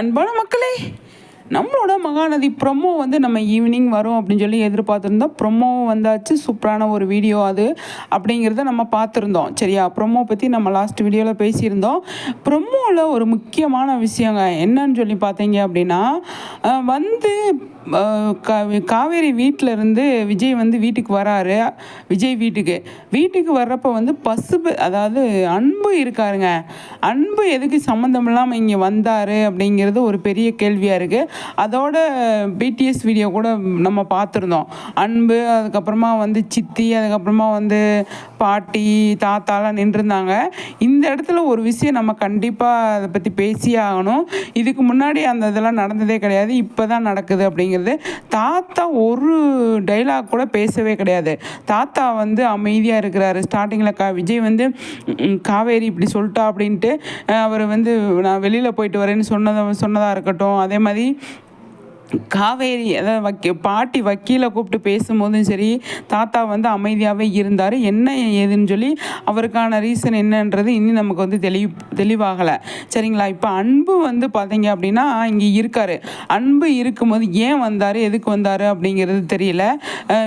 அன்பான மக்களே நம்மளோட மகாநதி ப்ரொமோ வந்து நம்ம ஈவினிங் வரும் அப்படின்னு சொல்லி எதிர்பார்த்துருந்தோம். ப்ரொமோவும் வந்தாச்சு சூப்பரான ஒரு வீடியோ அது அப்படிங்கிறத நம்ம பார்த்துருந்தோம். சரியா? ப்ரொமோ பற்றி நம்ம லாஸ்ட் வீடியோவில் பேசியிருந்தோம். ப்ரொமோவில் ஒரு முக்கியமான விஷயங்க என்னன்னு சொல்லி பார்த்தீங்க அப்படின்னா வந்து கா- காவேரி வீட்டில் இருந்து விஜய் வந்து வீட்டுக்கு வராரு. விஜய் வீட்டுக்கு. வீட்டுக்கு வர்றப்ப வந்து பசுபு அதாவது அன்பு இருக்காருங்க. அன்பு எதுக்கு சம்மந்தம் இல்லாமல் இங்கே வந்தார் அப்படிங்கிறது ஒரு பெரிய கேள்வியாக இருக்குது அதோட பிடிஎஸ் வீடியோ கூட நம்ம பார்த்துருந்தோம். அன்பு அதுக்கப்புறமா வந்து சித்தி அதுக்கப்புறமா வந்து பாட்டி தாத்தாலாம் நின்றுருந்தாங்க. இந்த இடத்துல ஒரு விஷயம் நம்ம கண்டிப்பாக அதை பற்றி பேசியே ஆகணும். இதுக்கு முன்னாடி அந்த இதெல்லாம் நடந்ததே கிடையாது இப்போ தான் நடக்குது அப்படிங்கிறது. தாத்தா ஒரு டைலாக் கூட பேசவே கிடையாது. தாத்தா வந்து அமைதியாக இருக்கிறாரு. ஸ்டார்டிங்கில் கா விஜய் வந்து காவேரி இப்படி சொல்லிட்டா அப்படின்ட்டு அவர் வந்து நான் வெளியில் போயிட்டு வரேன்னு சொன்னதை சொன்னதாக இருக்கட்டும். அதே மாதிரி காவேரி அதாவது பாட்டி வக்கீலை கூப்பிட்டு பேசும்போதும் சரி தாத்தா வந்து அமைதியாகவே இருந்தார். என்ன ஏதுன்னு சொல்லி அவருக்கான ரீசன் என்னன்றது இன்னும் நமக்கு வந்து தெளி தெளிவாகலை. சரிங்களா? இப்போ அன்பு வந்து பார்த்தீங்க அப்படின்னா இங்கே இருக்கார். அன்பு இருக்கும்போது ஏன் வந்தார்? எதுக்கு வந்தார் அப்படிங்கிறது தெரியல.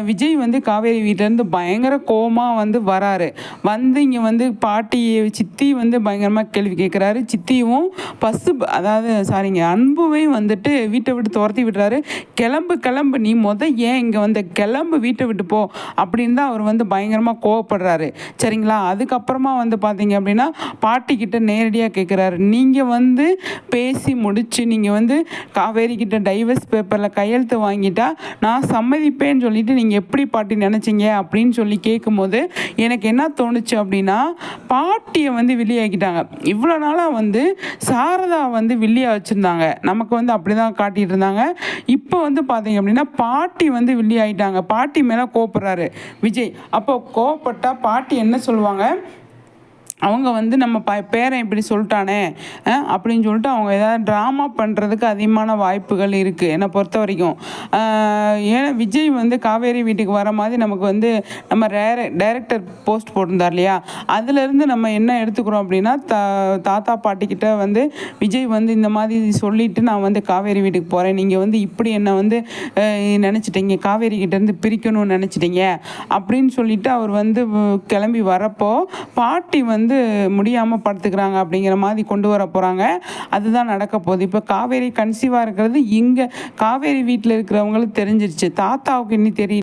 விஜய் வந்து காவேரி வீட்டிலேருந்து பயங்கர கோமாக வந்து வராரு. வந்து இங்கே வந்து பாட்டி சித்தி வந்து பயங்கரமாக கேள்வி கேட்குறாரு சித்தியும் பசு அதாவது சாரிங்க அன்புவையும் வந்துட்டு வீட்டை விட்டு துரத்தி விட்டு விடுறாரு. கிளம்பு கிளம்பு நீ முத ஏன் இங்கே வந்த? கிளம்பு வீட்டை விட்டு போ. அப்படின்னு தான் அவர் வந்து பயங்கரமாக கோவப்படுறாரு. சரிங்களா? அதுக்கப்புறமா வந்து பார்த்தீங்க அப்படின்னா பாட்டிக்கிட்ட நேரடியாக கேட்குறாரு நீங்கள் வந்து பேசி முடித்து நீங்கள் வந்து காவேரி கிட்ட டைவர்ஸ் பேப்பரில் கையெழுத்து வாங்கிட்டா நான் சம்மதிப்பேன்னு சொல்லிட்டு நீங்கள் எப்படி பாட்டி நினச்சிங்க? அப்படின்னு சொல்லி கேட்கும்போது எனக்கு என்ன தோணுச்சு அப்படின்னா பாட்டியை வந்து வெளியாக்கிட்டாங்க இவ்வளோ நாளாக வந்து சாரதா வந்து வில்லியாக வச்சுருந்தாங்க. நமக்கு வந்து அப்படி தான் காட்டிகிட்டு இருந்தாங்க. இப்போ வந்து பார்த்தீங்க அப்படின்னா பாட்டி வந்து வில்லி ஆயிட்டாங்க. பாட்டி மேலே கோவப்படுறாரு. விஜய் அப்போ கோவப்பட்டால் பாட்டி என்ன சொல்லுவாங்க? அவங்க வந்து நம்ம ப பேரன் இப்படி சொல்லிட்டானே அப்படின்னு சொல்லிட்டு அவங்க ஏதாவது ட்ராமா பண்ணுறதுக்கு அதிகமான வாய்ப்புகள் இருக்குது என்னை பொறுத்த வரைக்கும். ஏன்னா விஜய் வந்து காவேரி வீட்டுக்கு வர மாதிரி நமக்கு வந்து நம்ம ரேர டைரக்டர் போஸ்ட் போட்டிருந்தார் இல்லையா? அதுலேருந்து நம்ம என்ன எடுத்துக்கிறோம் அப்படின்னா தா தாத்தா பாட்டிக்கிட்ட வந்து விஜய் வந்து இந்த மாதிரி சொல்லிவிட்டு நான் வந்து காவேரி வீட்டுக்கு போகிறேன் நீங்கள் வந்து இப்படி என்னை வந்து நினச்சிட்டீங்க காவேரி கிட்டேருந்து பிரிக்கணும்னு நினச்சிட்டீங்க அப்படின்னு சொல்லிவிட்டு அவர் வந்து கிளம்பி வரப்போ பாட்டி வந்து வந்து முடியாமல் படுத்துக்கிறாங்க அப்படிங்கிற மாதிரி கொண்டு வர போகிறாங்க அதுதான் நடக்க போகுது. இப்போ காவேரி கன்சீவாக இருக்கிறது இங்கே காவேரி வீட்டில் இருக்கிறவங்களுக்கு தெரிஞ்சிருச்சு. தாத்தாவுக்கு இன்னும் தெரியல.